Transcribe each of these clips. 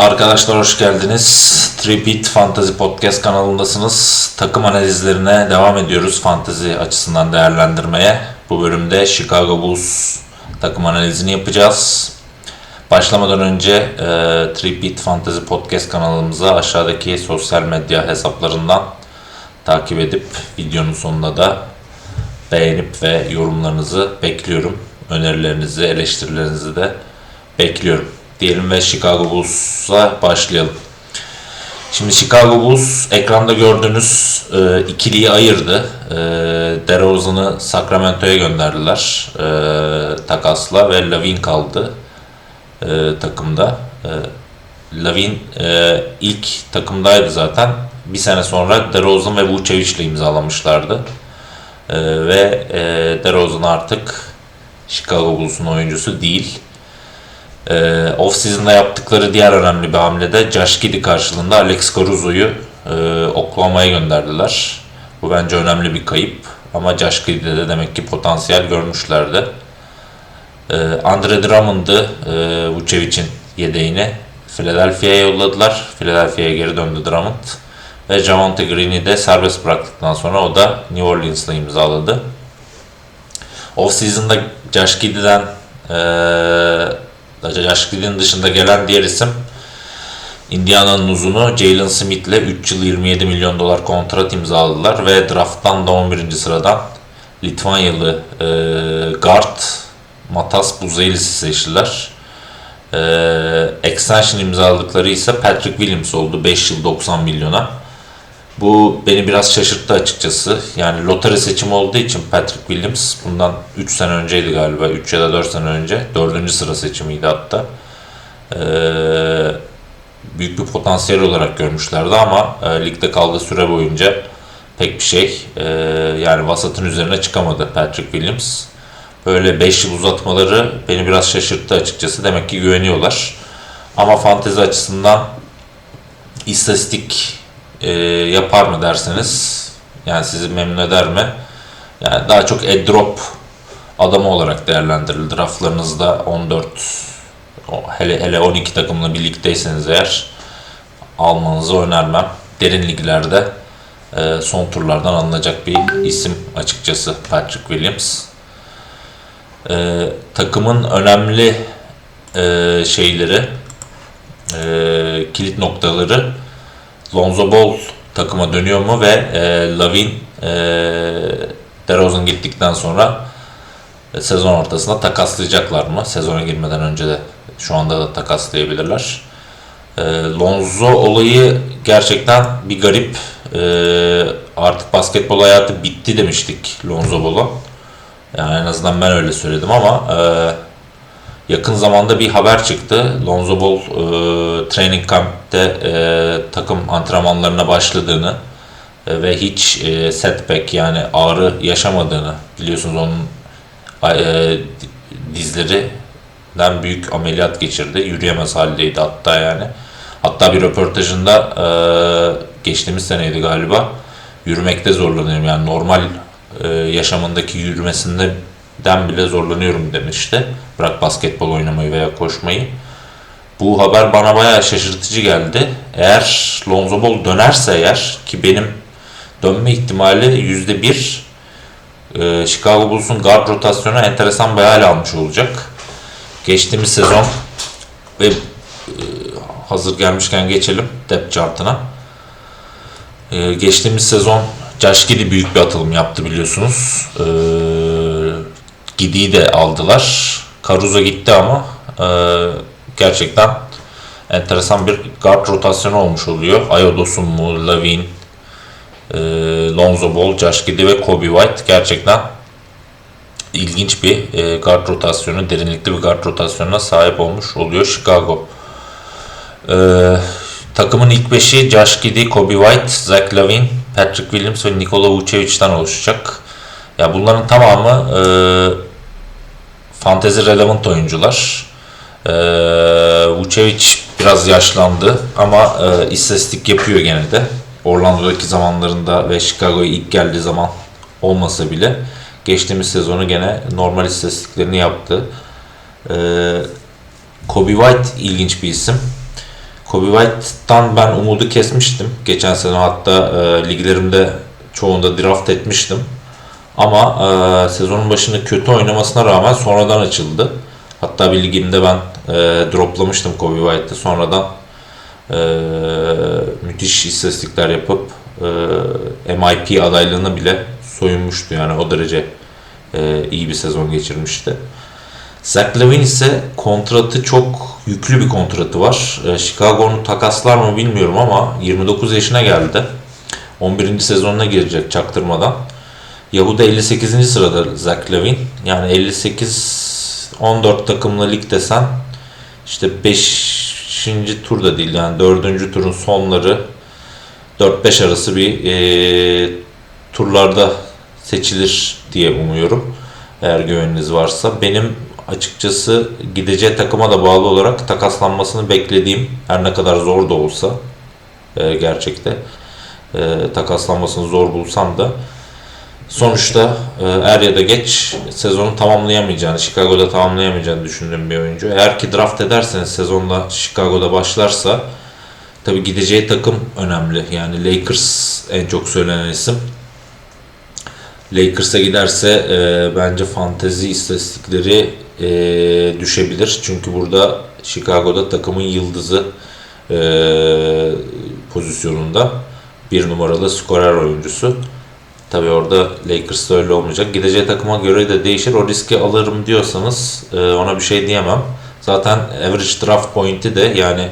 Arkadaşlar hoş geldiniz. Tripit Fantasy Podcast kanalındasınız. Takım analizlerine devam ediyoruz fantasy açısından değerlendirmeye. Bu bölümde Chicago Bulls takım analizini yapacağız. Başlamadan önce e, Tripit Fantasy Podcast kanalımıza aşağıdaki sosyal medya hesaplarından takip edip videonun sonunda da beğenip ve yorumlarınızı bekliyorum. Önerilerinizi, eleştirilerinizi de bekliyorum. Diyelim ve Chicago Bulls'a başlayalım. Şimdi Chicago Bulls ekranda gördüğünüz e, ikiliyi ayırdı. E, DeRozan'ı Sacramento'ya gönderdiler e, takasla ve Lavin kaldı e, takımda. E, Lavin e, ilk takımdaydı zaten. Bir sene sonra DeRozan ve Vucevic ile imzalamışlardı. E, ve e, DeRozan artık Chicago Bulls'un oyuncusu değil. Ee, off-season'da yaptıkları diğer önemli bir hamle de Josh Giddey karşılığında Alex Caruso'yu e, Oklahoma'ya gönderdiler. Bu bence önemli bir kayıp. Ama Josh Giddey'de de demek ki potansiyel görmüşlerdi. Ee, Andre Drummond'ı e, Vucevic'in yedeğine Philadelphia'ya yolladılar. Philadelphia'ya geri döndü Drummond. Ve Javonte Green'i de serbest bıraktıktan sonra o da New Orleans'la imzaladı. Off-season'da Josh Giddey'den e, Josh dışında gelen diğer isim Indiana'nın uzunu Jalen Smith ile 3 yıl 27 milyon dolar kontrat imzaladılar ve drafttan da 11. sıradan Litvanyalı e, guard Matas Buzelis'i seçtiler. E, extension imzaladıkları ise Patrick Williams oldu 5 yıl 90 milyona. Bu beni biraz şaşırttı açıkçası. Yani loteri seçimi olduğu için Patrick Williams bundan 3 sene önceydi galiba. 3 ya da 4 sene önce. 4. sıra seçimiydi hatta. Ee, büyük bir potansiyel olarak görmüşlerdi ama e, ligde kaldığı süre boyunca pek bir şey e, yani vasatın üzerine çıkamadı Patrick Williams. Böyle 5 yıl uzatmaları beni biraz şaşırttı açıkçası. Demek ki güveniyorlar. Ama fantezi açısından istatistik e, yapar mı derseniz yani sizi memnun eder mi? Yani daha çok drop adamı olarak değerlendirildi. Draftlarınızda 14 o- hele hele 12 takımla birlikteyseniz eğer almanızı önermem. Derin liglerde e, son turlardan alınacak bir isim açıkçası Patrick Williams. E, takımın önemli e, şeyleri e, kilit noktaları Lonzo Ball takıma dönüyor mu ve e, Lavin e, DeRozan gittikten sonra e, sezon ortasında takaslayacaklar mı? Sezona girmeden önce de şu anda da takaslayabilirler. E, Lonzo olayı gerçekten bir garip. E, artık basketbol hayatı bitti demiştik Lonzo Ball'a. Yani en azından ben öyle söyledim ama e, Yakın zamanda bir haber çıktı. Lonzo Ball e, training camp'te e, takım antrenmanlarına başladığını e, ve hiç e, setback yani ağrı yaşamadığını biliyorsunuz onun e, dizlerinden büyük ameliyat geçirdi. Yürüyemez haldeydi hatta yani. Hatta bir röportajında e, geçtiğimiz seneydi galiba yürümekte zorlanıyorum yani normal e, yaşamındaki yürümesinde den bile zorlanıyorum demişti. Bırak basketbol oynamayı veya koşmayı. Bu haber bana bayağı şaşırtıcı geldi. Eğer Lonzo Ball dönerse eğer ki benim dönme ihtimali yüzde bir e, Chicago Bulls'un guard rotasyonu enteresan bir hal almış olacak. Geçtiğimiz sezon ve e, hazır gelmişken geçelim depth chart'ına. E, geçtiğimiz sezon Josh Giddey büyük bir atılım yaptı biliyorsunuz. E, Gidi'yi de aldılar. Caruso gitti ama e, gerçekten enteresan bir guard rotasyonu olmuş oluyor. Ayodosun mu, Lavin, e, Lonzo Ball, Josh Giddey ve Kobe White gerçekten ilginç bir e, guard rotasyonu, derinlikli bir guard rotasyonuna sahip olmuş oluyor Chicago. E, takımın ilk beşi Josh Giddey, Kobe White, Zach Lavin, Patrick Williams ve Nikola Vucevic'den oluşacak. Ya bunların tamamı e, fantezi relevant oyuncular. E, Vucevic biraz yaşlandı ama e, istatistik yapıyor gene de. Orlando'daki zamanlarında ve Chicago'ya ilk geldiği zaman olmasa bile geçtiğimiz sezonu gene normal istatistiklerini yaptı. E, Kobe White ilginç bir isim. Kobe White'tan ben umudu kesmiştim. Geçen sene hatta e, liglerimde çoğunda draft etmiştim. Ama e, sezonun başında kötü oynamasına rağmen sonradan açıldı. Hatta bir ligimde ben e, droplamıştım Kobe White'ı. Sonradan e, müthiş istatistikler yapıp e, MIP adaylığını bile soyunmuştu. Yani o derece e, iyi bir sezon geçirmişti. Zach Lavin ise kontratı çok yüklü bir kontratı var. E, Chicago takaslar mı bilmiyorum ama 29 yaşına geldi. 11. sezonuna girecek çaktırmadan. Yahuda 58. sırada Zach Lavin. Yani 58 14 takımlı lig desen işte 5. turda değil yani 4. turun sonları 4-5 arası bir e, turlarda seçilir diye umuyorum. Eğer güveniniz varsa. Benim açıkçası gideceği takıma da bağlı olarak takaslanmasını beklediğim her ne kadar zor da olsa e, gerçekte e, takaslanmasını zor bulsam da sonuçta e, er ya da geç sezonu tamamlayamayacağını, Chicago'da tamamlayamayacağını düşündüğüm bir oyuncu. Eğer ki draft ederseniz sezonda Chicago'da başlarsa tabi gideceği takım önemli. Yani Lakers en çok söylenen isim. Lakers'a giderse e, bence fantezi istatistikleri e, düşebilir. Çünkü burada Chicago'da takımın yıldızı e, pozisyonunda bir numaralı skorer oyuncusu. Tabi orada Lakers'ta öyle olmayacak. Gideceği takıma göre de değişir. O riski alırım diyorsanız e, ona bir şey diyemem. Zaten average draft point'i de yani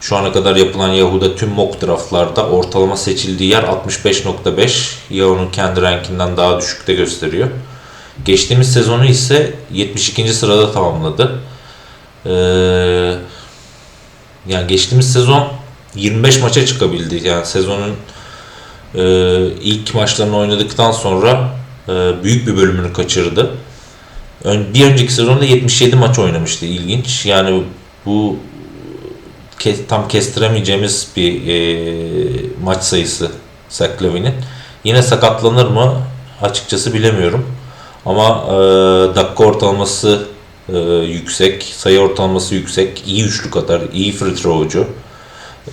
şu ana kadar yapılan Yahoo'da tüm mock draftlarda ortalama seçildiği yer 65.5. Yahoo'nun kendi rankinden daha düşükte gösteriyor. Geçtiğimiz sezonu ise 72. sırada tamamladı. Ee, yani geçtiğimiz sezon 25 maça çıkabildi. Yani sezonun e, ilk maçlarını oynadıktan sonra e, büyük bir bölümünü kaçırdı. Bir önceki sezonda 77 maç oynamıştı. İlginç. Yani bu kes, tam kestiremeyeceğimiz bir e, maç sayısı Zach Lavin'in. Yine sakatlanır mı? Açıkçası bilemiyorum. Ama e, dakika ortalaması e, yüksek, sayı ortalaması yüksek, iyi üçlük atar, iyi free throw'cu.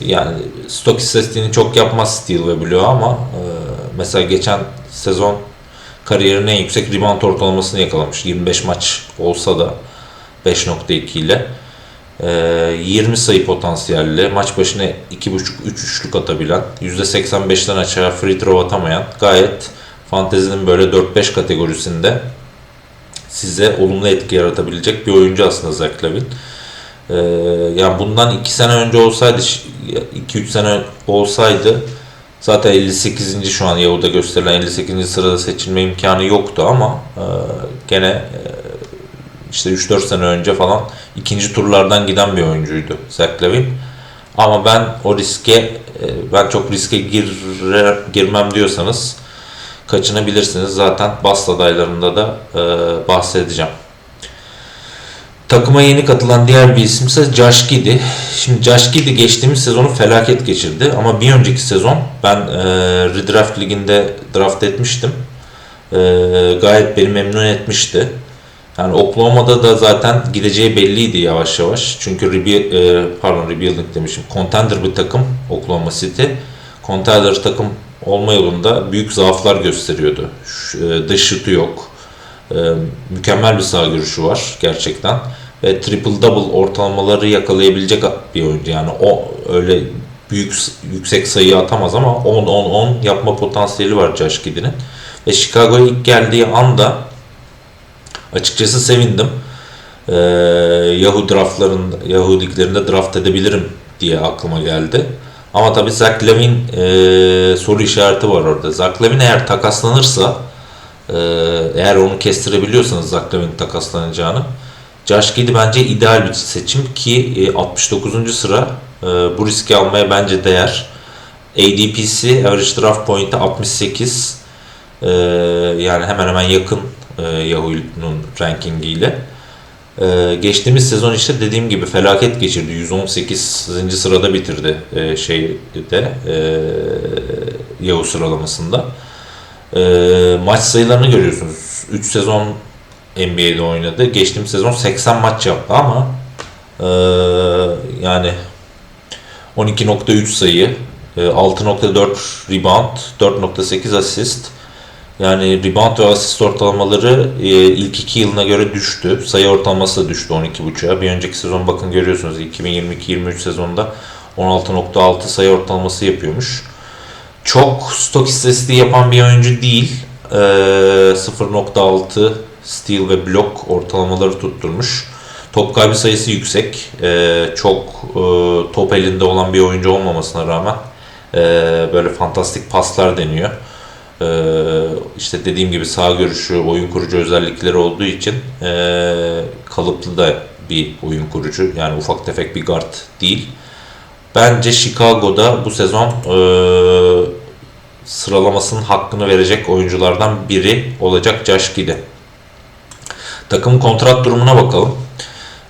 Yani stok istatistiğini çok yapmaz Steel ve Blue ama e, mesela geçen sezon kariyerinin en yüksek rebound ortalamasını yakalamış. 25 maç olsa da 5.2 ile. 20 sayı potansiyelli, maç başına 2.5-3 üçlük atabilen, %85'ten aşağı free throw atamayan, gayet fantezinin böyle 4-5 kategorisinde size olumlu etki yaratabilecek bir oyuncu aslında Zach Lavin. Ee, yani bundan 2 sene önce olsaydı, 2-3 sene olsaydı zaten 58. şu an Yahuda gösterilen 58. sırada seçilme imkanı yoktu ama e, gene e, işte 3-4 sene önce falan ikinci turlardan giden bir oyuncuydu Zach. Ama ben o riske e, ben çok riske gir, girmem diyorsanız kaçınabilirsiniz. Zaten BAST adaylarında da e, bahsedeceğim. Takıma yeni katılan diğer bir isim ise Josh Giddy. Şimdi Josh Giddy geçtiğimiz sezonu felaket geçirdi ama bir önceki sezon ben e, Redraft Ligi'nde draft etmiştim. E, gayet beni memnun etmişti. Yani Oklahoma'da da zaten gideceği belliydi yavaş yavaş. Çünkü rebuild, e, pardon rebuilding demişim. Contender bir takım Oklahoma City. Contender takım olma yolunda büyük zaaflar gösteriyordu. E, dış şutu yok. E, mükemmel bir sağ görüşü var gerçekten. Ve triple double ortalamaları yakalayabilecek bir oyuncu. Yani o öyle büyük yüksek sayı atamaz ama 10-10-10 yapma potansiyeli var Josh Giddy'nin. Ve Chicago'ya ilk geldiği anda açıkçası sevindim. Ee, Yahoo draftlarında, Yahoo liglerinde draft edebilirim diye aklıma geldi. Ama tabii Zach Lavin e, soru işareti var orada. Zach Lavin eğer takaslanırsa e, eğer onu kestirebiliyorsanız Zach Lavin takaslanacağını Josh Giddy bence ideal bir seçim ki e, 69. sıra e, bu riski almaya bence değer. ADP'si Average Draft Point'e 68 e, yani hemen hemen yakın e, Yahoo'nun rankingiyle. Ee, geçtiğimiz sezon işte dediğim gibi felaket geçirdi. 118. sırada bitirdi e, şeyde e, Yahoo sıralamasında. E, maç sayılarını görüyorsunuz. 3 sezon NBA'de oynadı. Geçtiğimiz sezon 80 maç yaptı ama e, yani 12.3 sayı, e, 6.4 rebound, 4.8 asist. Yani rebound ve asist ortalamaları e, ilk iki yılına göre düştü. Sayı ortalaması da düştü 12.5'a. Bir önceki sezon bakın görüyorsunuz 2022-23 sezonunda 16.6 sayı ortalaması yapıyormuş. Çok stok istatistiği yapan bir oyuncu değil. E, 0.6 steal ve blok ortalamaları tutturmuş. Top kaybı sayısı yüksek. E, çok e, top elinde olan bir oyuncu olmamasına rağmen e, böyle fantastik paslar deniyor. Ee, işte dediğim gibi sağ görüşü, oyun kurucu özellikleri olduğu için ee, kalıplı da bir oyun kurucu. Yani ufak tefek bir guard değil. Bence Chicago'da bu sezon ee, sıralamasının hakkını verecek oyunculardan biri olacak Josh Giddey. Takım kontrat durumuna bakalım.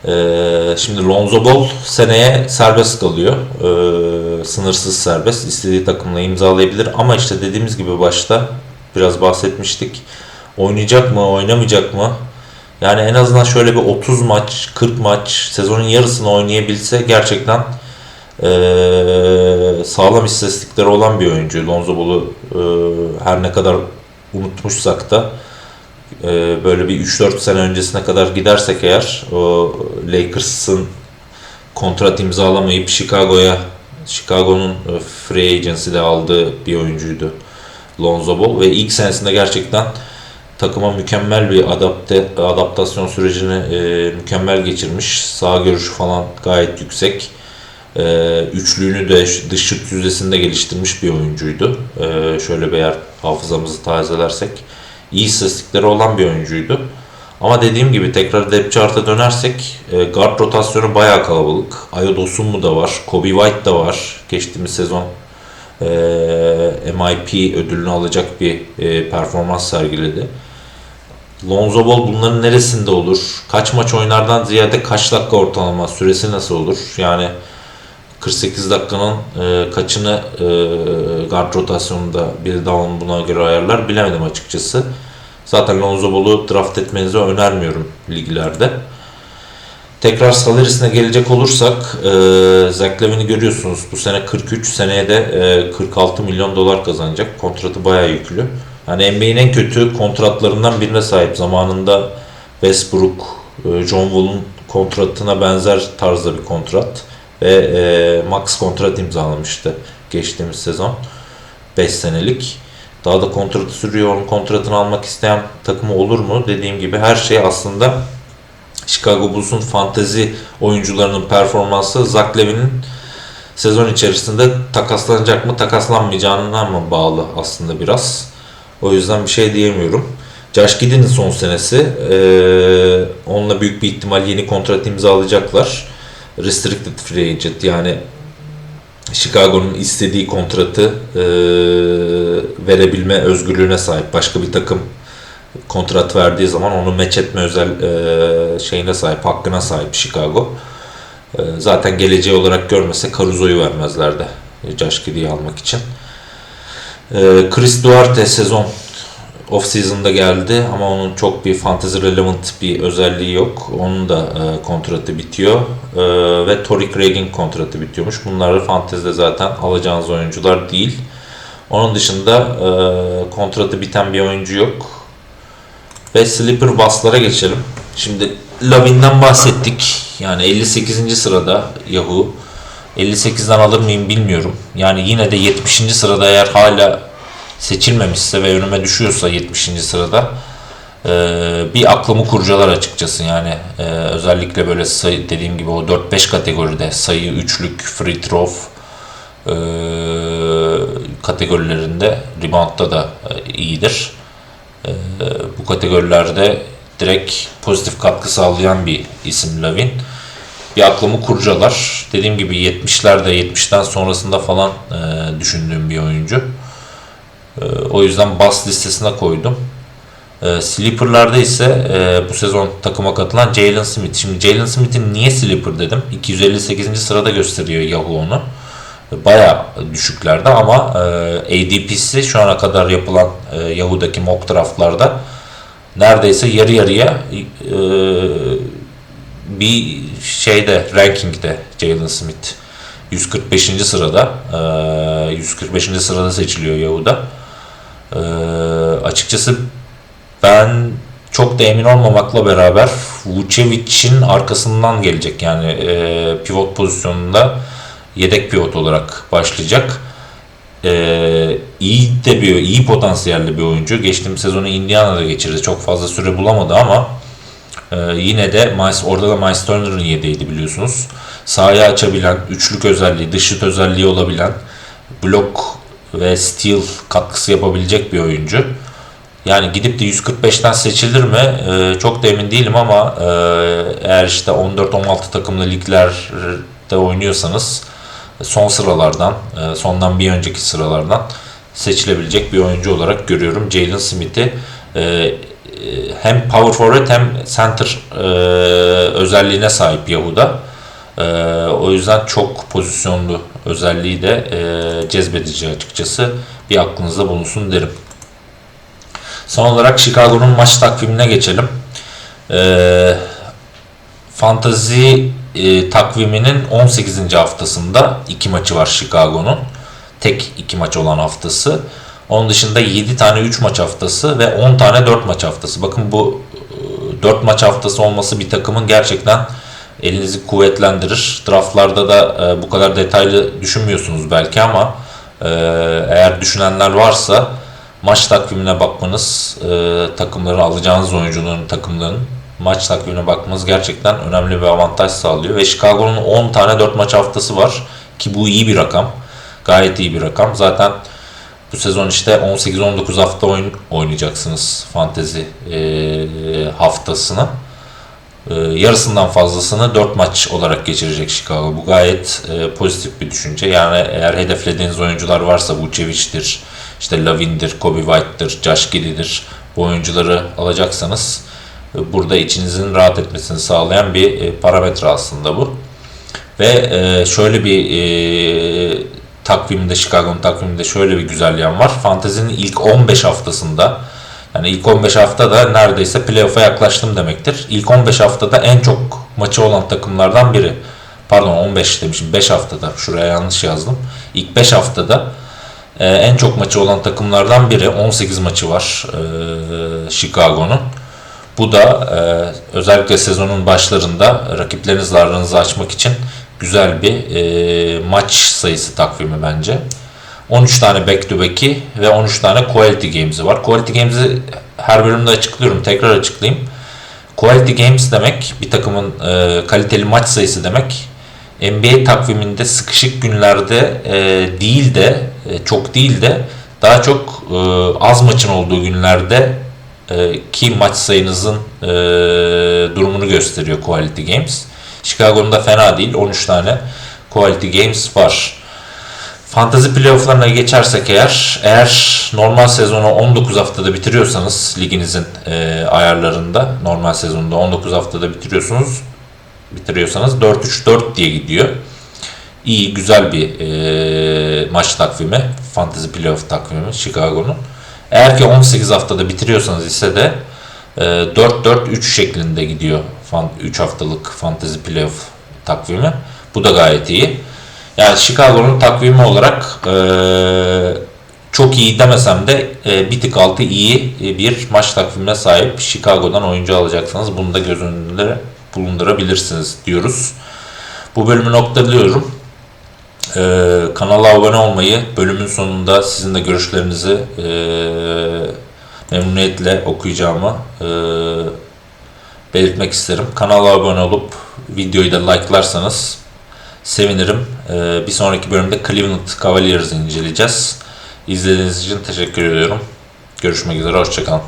Ee, şimdi Lonzo Ball seneye serbest kalıyor. Ee, sınırsız serbest. İstediği takımla imzalayabilir. Ama işte dediğimiz gibi başta biraz bahsetmiştik. Oynayacak mı, oynamayacak mı? Yani en azından şöyle bir 30 maç, 40 maç, sezonun yarısını oynayabilse gerçekten ee, sağlam istatistikleri olan bir oyuncu. Lonzo Ball'u e, her ne kadar unutmuşsak da e, böyle bir 3-4 sene öncesine kadar gidersek eğer o Lakers'ın kontrat imzalamayıp Chicago'ya Chicago'nun e, free agency'de aldığı bir oyuncuydu Lonzo Ball ve ilk senesinde gerçekten takıma mükemmel bir adapte adaptasyon sürecini e, mükemmel geçirmiş. Sağ görüşü falan gayet yüksek. E, üçlüğünü de dış şut yüzdesinde geliştirmiş bir oyuncuydu. E, şöyle bir eğer hafızamızı tazelersek iyi istatistikleri olan bir oyuncuydu. Ama dediğim gibi tekrar depth chart'a dönersek e, guard rotasyonu bayağı kalabalık. Ayo mu da var, Kobe White da var. Geçtiğimiz sezon e, MIP ödülünü alacak bir e, performans sergiledi. Lonzo Ball bunların neresinde olur? Kaç maç oynardan ziyade kaç dakika ortalama süresi nasıl olur? Yani 48 dakikanın e, kaçını e, guard rotasyonunda bir down buna göre ayarlar bilemedim açıkçası. Zaten Lonzo Ball'u draft etmenizi önermiyorum liglerde. Tekrar salarisine gelecek olursak e, Zach Levin'i görüyorsunuz. Bu sene 43, seneye de e, 46 milyon dolar kazanacak. Kontratı bayağı yüklü. Yani NBA'nin en kötü kontratlarından birine sahip. Zamanında Westbrook, e, John Wall'un kontratına benzer tarzda bir kontrat ve e, max kontrat imzalamıştı geçtiğimiz sezon. 5 senelik. Daha da kontratı sürüyor. Onun kontratını almak isteyen takımı olur mu? Dediğim gibi her şey aslında Chicago Bulls'un fantezi oyuncularının performansı Zach Levin'in sezon içerisinde takaslanacak mı takaslanmayacağına mı bağlı aslında biraz. O yüzden bir şey diyemiyorum. Josh Giddey'nin son senesi. Ee, onunla büyük bir ihtimal yeni kontrat imzalayacaklar restricted free agent yani Chicago'nun istediği kontratı e, verebilme özgürlüğüne sahip. Başka bir takım kontrat verdiği zaman onu meç etme özel e, şeyine sahip, hakkına sahip Chicago. E, zaten geleceği olarak görmese Caruso'yu vermezlerdi Josh Giddey'i almak için. E, Chris Duarte sezon off season'da geldi ama onun çok bir fantasy relevant bir özelliği yok. Onun da e, kontratı bitiyor. E, ve Tory Craig'in kontratı bitiyormuş. Bunlar fantezide zaten alacağınız oyuncular değil. Onun dışında e, kontratı biten bir oyuncu yok. Ve sleeper baslara geçelim. Şimdi Lavin'den bahsettik. Yani 58. sırada Yahoo. 58'den alır mıyım bilmiyorum. Yani yine de 70. sırada eğer hala seçilmemişse ve önüme düşüyorsa 70. sırada e, bir aklımı kurcalar açıkçası yani e, özellikle böyle sayı dediğim gibi o 4-5 kategoride sayı, üçlük, free throw e, kategorilerinde reboundda da e, iyidir. E, bu kategorilerde direkt pozitif katkı sağlayan bir isim Lavin. Bir aklımı kurcalar. Dediğim gibi 70'lerde 70'ten sonrasında falan e, düşündüğüm bir oyuncu. Ee, o yüzden bas listesine koydum. E, sleeper'larda ise e, bu sezon takıma katılan Jalen Smith. Şimdi Jalen Smith'in niye sleeper dedim? 258. sırada gösteriyor Yahoo onu. Baya düşüklerde ama e, ADP'si şu ana kadar yapılan e, Yahoo'daki mock draftlarda neredeyse yarı yarıya bir şeyde rankingde Jalen Smith. 145. sırada. Ee, 145. sırada seçiliyor Yahuda. Ee, açıkçası ben çok da emin olmamakla beraber Vucevic'in arkasından gelecek. Yani e, pivot pozisyonunda yedek pivot olarak başlayacak. E, iyi de bir iyi potansiyelli bir oyuncu. Geçtiğimiz sezonu Indiana'da geçirdi. Çok fazla süre bulamadı ama e, yine de Miles, orada da Miles Turner'ın yedeğiydi biliyorsunuz. Sahayı açabilen, üçlük özelliği, dış özelliği olabilen, blok ve steal katkısı yapabilecek bir oyuncu. Yani gidip de 145'ten seçilir mi? Ee, çok da emin değilim ama e, eğer işte 14-16 takımlı liglerde oynuyorsanız son sıralardan, e, sondan bir önceki sıralardan seçilebilecek bir oyuncu olarak görüyorum. Jalen Smith'i e, e, hem power forward hem center e, özelliğine sahip Yahuda. E, o yüzden çok pozisyonlu özelliği de e, cezbedici açıkçası. Bir aklınızda bulunsun derim. Son olarak Chicago'nun maç takvimine geçelim. Ee, Fantazi e, takviminin 18. haftasında iki maçı var Chicago'nun. Tek iki maç olan haftası. Onun dışında 7 tane 3 maç haftası ve 10 tane 4 maç haftası. Bakın bu e, 4 maç haftası olması bir takımın gerçekten elinizi kuvvetlendirir. Draftlarda da e, bu kadar detaylı düşünmüyorsunuz belki ama e, eğer düşünenler varsa maç takvimine bakmanız, e, takımları alacağınız oyuncuların takımlarının maç takvimine bakmanız gerçekten önemli bir avantaj sağlıyor. Ve Chicago'nun 10 tane 4 maç haftası var ki bu iyi bir rakam. Gayet iyi bir rakam. Zaten bu sezon işte 18-19 hafta oyun oynayacaksınız fantezi e, haftasını. E, yarısından fazlasını 4 maç olarak geçirecek Chicago. Bu gayet e, pozitif bir düşünce. Yani eğer hedeflediğiniz oyuncular varsa Vucevic'tir, işte Lavin'dir, Kobe White'dır, Josh Giddey'dir bu oyuncuları alacaksanız e, burada içinizin rahat etmesini sağlayan bir e, parametre aslında bu. Ve şöyle bir takvimde, Chicago'nun takviminde şöyle bir güzel yan var. Fantezinin ilk 15 haftasında yani ilk 15 haftada neredeyse playoff'a yaklaştım demektir. İlk 15 haftada en çok maçı olan takımlardan biri. Pardon 15 demişim 5 haftada. Şuraya yanlış yazdım. İlk 5 haftada e, en çok maçı olan takımlardan biri. 18 maçı var e, Chicago'nun. Bu da e, özellikle sezonun başlarında rakiplerinizle aranızı açmak için güzel bir e, maç sayısı takvimi bence. 13 tane back to back'i ve 13 tane quality games'i var. Quality games'i her bölümde açıklıyorum. Tekrar açıklayayım. Quality games demek bir takımın e, kaliteli maç sayısı demek. NBA takviminde sıkışık günlerde e, değil de e, çok değil de daha çok e, az maçın olduğu günlerde e, ki maç sayınızın e, durumunu gösteriyor Quality Games. Chicago'nun da fena değil. 13 tane Quality Games var. Fantasy playofflarına geçersek eğer, eğer normal sezonu 19 haftada bitiriyorsanız liginizin e, ayarlarında normal sezonda 19 haftada bitiriyorsunuz bitiriyorsanız 4-3-4 diye gidiyor. İyi, güzel bir e, maç takvimi. Fantasy playoff takvimi Chicago'nun. Eğer ki 18 haftada bitiriyorsanız ise de e, 4-4-3 şeklinde gidiyor 3 haftalık fantasy playoff takvimi. Bu da gayet iyi. Yani Chicago'nun takvimi olarak e, çok iyi demesem de e, bir tık altı iyi bir maç takvimine sahip Chicago'dan oyuncu alacaksanız bunu da göz önünde bulundurabilirsiniz diyoruz. Bu bölümü noktalıyorum. Ee, kanala abone olmayı, bölümün sonunda sizin de görüşlerinizi e, memnuniyetle okuyacağımı e, belirtmek isterim. Kanala abone olup videoyu da like'larsanız sevinirim. E, bir sonraki bölümde Cleveland Cavaliers'ı inceleyeceğiz. İzlediğiniz için teşekkür ediyorum. Görüşmek üzere, hoşçakalın.